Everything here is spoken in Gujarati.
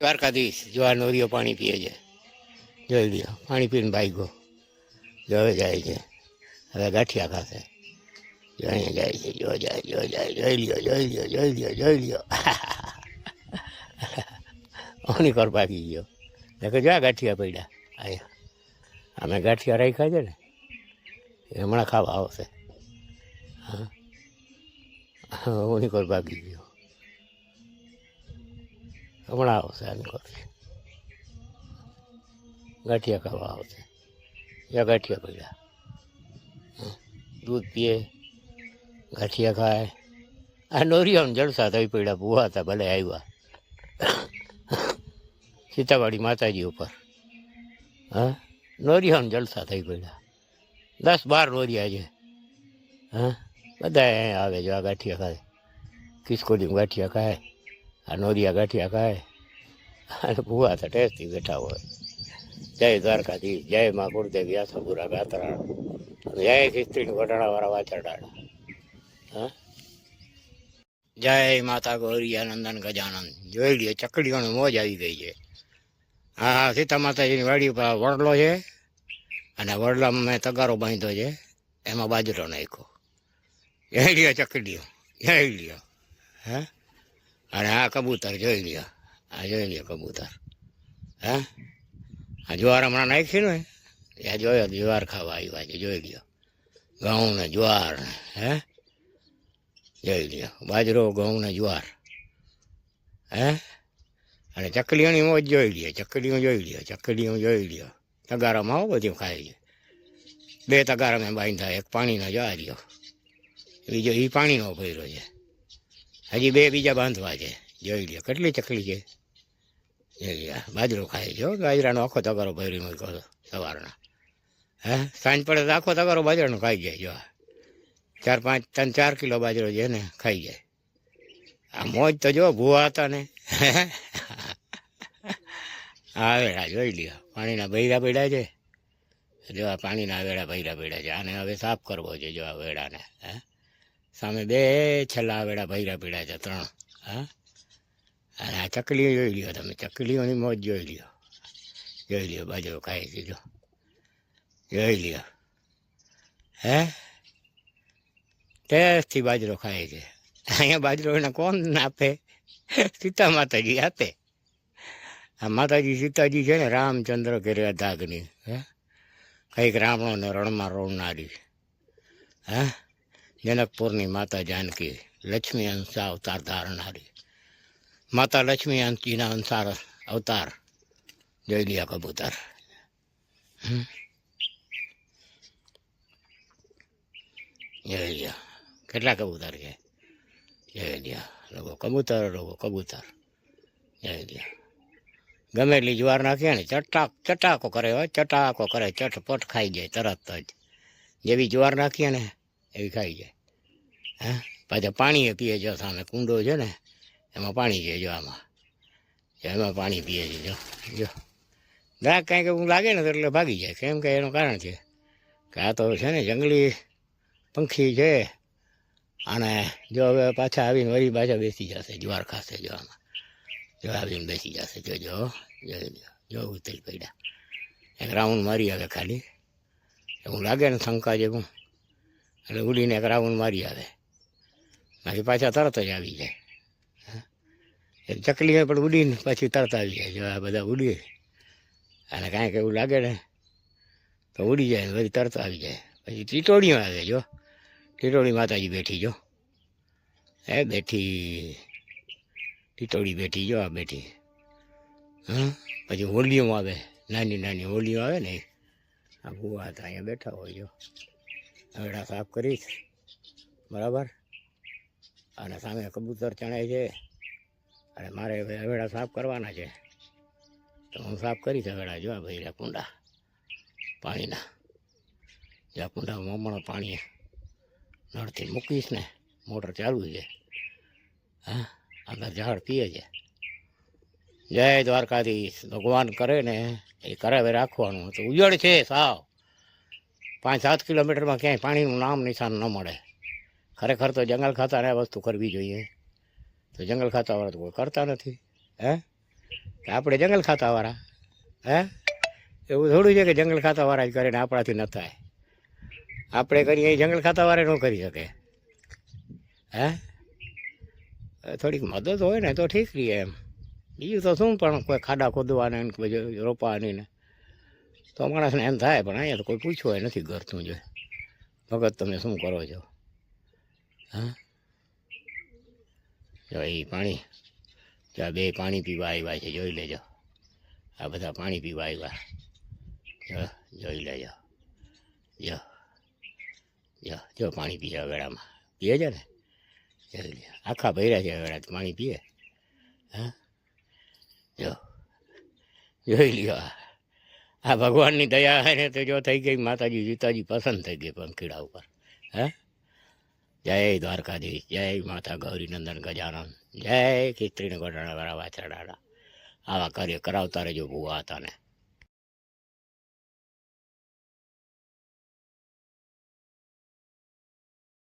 દ્વારકાધીશ જો આ નોરીઓ પાણી પીએ છે. જોઈ લ્યો, પાણી પીને ભાગ્યો. જો હવે જાય છે. હવે ગાંઠિયા ખાશે. જો જાય છે, જો જાય જો જાય, જોઈ લ્યો જોઈ લ્યો જોઈ લ્યો જોઈ લ્યો. ઓની કર પાકી ગયો. એટલે જો આ ગાંઠિયા પડ્યા અહીંયા અમે ગાંઠિયા રાખ્યા છે ને હમણાં ખાવા આવશે. હા. ઓની કર પાકી ગયો. હમણાં આવશે આની કર ગાંઠિયા ખાવા આવશે. યા ગાંઠિયા પડ્યા. દૂધ પીએ, ગાંઠિયા ખાય. આ નોરિયાને જલસા થઈ પડ્યા, ભૂવા હતા ભલે આવ્યા. સીતાવાડી માતાજી ઉપર. હા? નોરિયાને જલસા થઈ પડ્યા. દસ બાર નોરિયા છે. હા? બધા આવે જો આ ગાંઠિયા ખાય. કિસ્કોડી ગાંઠિયા ખાય. આ નોરિયા ગાંઠિયા ખાય. અને ભૂવા તો ટેસ્ટથી બેઠા હોય. જય દ્વારકાધીશ, જય મા ગુરુદેવ વ્યાસપુરા ગાતરાણ જય ખિસ્ત્રીની વટાણાવાળા વાચરડાડા હા? જય માતા ગૌરી, આનંદન ગજાનંદ જોઈ લ્યો, ચકડીઓની મોજ આવી ગઈ છે. હા સીતા માતાજીની વાડી ઉપર વડલો છે. અને વડલામાં મેં તગારો બાંધ્યો છે. એમાં બાજરો નાખ્યો. જોઈ લ્યો, ચકડીઓ. જોઈ લ્યો. હે? અને આ કબૂતર જોઈ લ્યો. આ જોઈ લ્યો કબૂતર. હે? આ જુવાર હમણાં નાખ્યું ને? ત્યાં જોયો જુવાર ખાવા આવ્યા છે, જોઈ લ્યો. ઘઉં ને જુવાર હે? જોઈ લ્યો. બાજરો ઘઉં ને જુવાર. હે? અને ચકલીઓની મોજ જોઈ લ્યો, ચકલીઓ જોઈ લ્યો, ચકલીઓ જોઈ લ્યો. તગારામાં આવું બધું ખાય છે. બે તગારા મેં બાંધ્યા, એક પાણીનો જવા રહ્યો. બીજો એ પાણીનો ભર્યો છે. હજી બે બીજા બાંધવા છે. જોઈ લ્યો, કેટલી ચકલી છે. જોઈ લ્યો બાજરો ખાય છે બાજરાનો આખો તગારો ભરી હતો સવારના. હે, સાંજ પડે તો આખો તગારો બાજરાનો ખાઈ જાય, જો ચાર પાંચ, ત્રણ, ચાર કિલો બાજરો છે ને, ખાઈ જાય. આ મોજ તો જો, ભૂવા હતા ને. આ વેળા જોઈ લ્યો, પાણીના બૈરા પડ્યા છે. જો આ પાણીના વેળા બૈરા પડ્યા છે, આને હવે સાફ કરવો છે, જો આ વેડાને હે. સામે બે છેલ્લા વેળા ભૈરા પીડા છે, ત્રણ. હા? અને આ ચકલીઓ જોઈ લ્યો તમે, ચકલીઓની મોજ જોઈ લ્યો. જોઈ લ્યો બાજરો ખાઈ દીધો જોઈ લ્યો. હે? ટેસ્ટથી બાજરો ખાય છે. અહીંયા બાજરો એને કોણ આપે? સીતા માતાજી આપે. આ માતાજી સીતાજી છે ને રામચંદ્ર કર્યા દાગની હે? કંઈક રાવણોને રણમાં રોવનારી. હે? જનકપુરની માતા જાનકી લક્ષ્મી અંશા અવતાર ધારનારી માતા લક્ષ્મી અંશજીના અંસાર અવતાર જોઈ લ્યા કબૂતર હમ. જોઈ લ્યા કેટલા કબૂતર છે જોઈ લ્યા લોકો કબૂતર લોકો કબૂતર જોઈ લ્યા ગમે એટલી જ્વાર નાખીએ ને ચટાક ચટાકો કરે હોય ચટાકો કરે ચટપટ ખાઈ જાય તરત જ જેવી જ્વાર નાખીએ ને એવી ખાઈ જાય. હે? પાછા પાણી પીએ જો સામે કુંડો છે ને, એમાં પાણી છે જો આમાં. એમાં પાણી પીએ છે જો જો. દાગ કાંઈક એવું લાગે ને તો એટલે ભાગી જાય. કેમ કે એનું કારણ છે કે આ તો છે ને જંગલી પંખી છે. અને જો હવે પાછા આવીને વળી પાછા બેસી જશે, જ્વાર ખાશે જો આમાં. જો આવીને બેસી જશે. જો જો જો જો ઉતરી પડ્યા. એક રાઉન્ડ મારી આવે ખાલી. એવું લાગે ને શંકા જેવું. એટલે ઉડીને એક રાઉન્ડ મારી આવે. બાકી પાછા તરત જ આવી જાય. હા. એ હોય પણ ઉડીને પાછી તરત આવી જાય. જો આ બધા ઉડીએ. અને કાંઈક એવું લાગે ને, તો ઉડી જાય પછી તરત આવી જાય. પછી ટીટોળીઓ આવે, જો. ટીટોળી માતાજી બેઠી, જો. એ બેઠી. ટીટોળી બેઠી, જો, આ બેઠી. હા પછી હોલીઓ આવે. નાની નાની હોલીઓ આવે ને. આ ભૂવા હતા અહીંયા બેઠા હોય, જો. હવેડા સાફ કરીશ. બરાબર? અને સામે કબૂતર ચણાય છે. અને મારે હવે હવેડા સાફ કરવાના છે. તો હું સાફ કરીશ હવેડા જો આ ભાઈ કુંડા, પાણીના. જ્યાં કુંડામાં હમણાં પાણી નળથી મૂકીશ ને, મોટર ચાલુ છે. હા? અંદર ઝાડ પીએ છે. જય દ્વારકાધીશ. ભગવાન કરે ને, એ કરાવે રાખવાનું. તો ઉજળ છે સાવ. પાંચ સાત કિલોમીટરમાં ક્યાંય પાણીનું નામ નિશાન ન મળે. ખરેખર તો જંગલ ખાતાને આ વસ્તુ કરવી જોઈએ. તો જંગલ ખાતાવાળા તો કોઈ કરતા નથી. હે? આપણે જંગલ ખાતાવાળા. હે? એવું થોડું છે કે જંગલ ખાતાવાળા જ કરીને આપણાથી ન થાય. આપણે કરીએ એ જંગલ ખાતાવાળા ન કરી શકે. હે? થોડીક મદદ હોય ને તો ઠીક રહીએ એમ. બીજું તો શું પણ કોઈ ખાડા ખોદવાને રોપાવાની ને. તો માણસને એમ થાય, પણ અહીંયા તો કોઈ પૂછવું નથી ઘરતું જો. ભગત, તમે શું કરો છો? હા? જો એ પાણી ત્યાં બે પાણી પીવા આવ્યા છે, જોઈ લેજો. આ બધા પાણી પીવા આવ્યા. જો, જોઈ લેજો. જો જો જો પાણી પીએ વેળામાં. પીએ છે ને? જોઈ લે. આખા ભર્યા છે વેળા પાણી પીએ. હા? જો, જોઈ લ્યો આ. ભગવાનની દયા હે ને તો જો થઈ ગઈ, માતાજી સીતાજી પસંદ થઈ ગઈ પંખીડા ઉપર. હે? જય દ્વારકાધીશ, જય માતા ગૌરી નંદન જય ખીસ્ત્રીને ગોટાણા વાળા વાછરડાના. આવા કાર્ય કરાવતા રહેજો ભૂવા હતા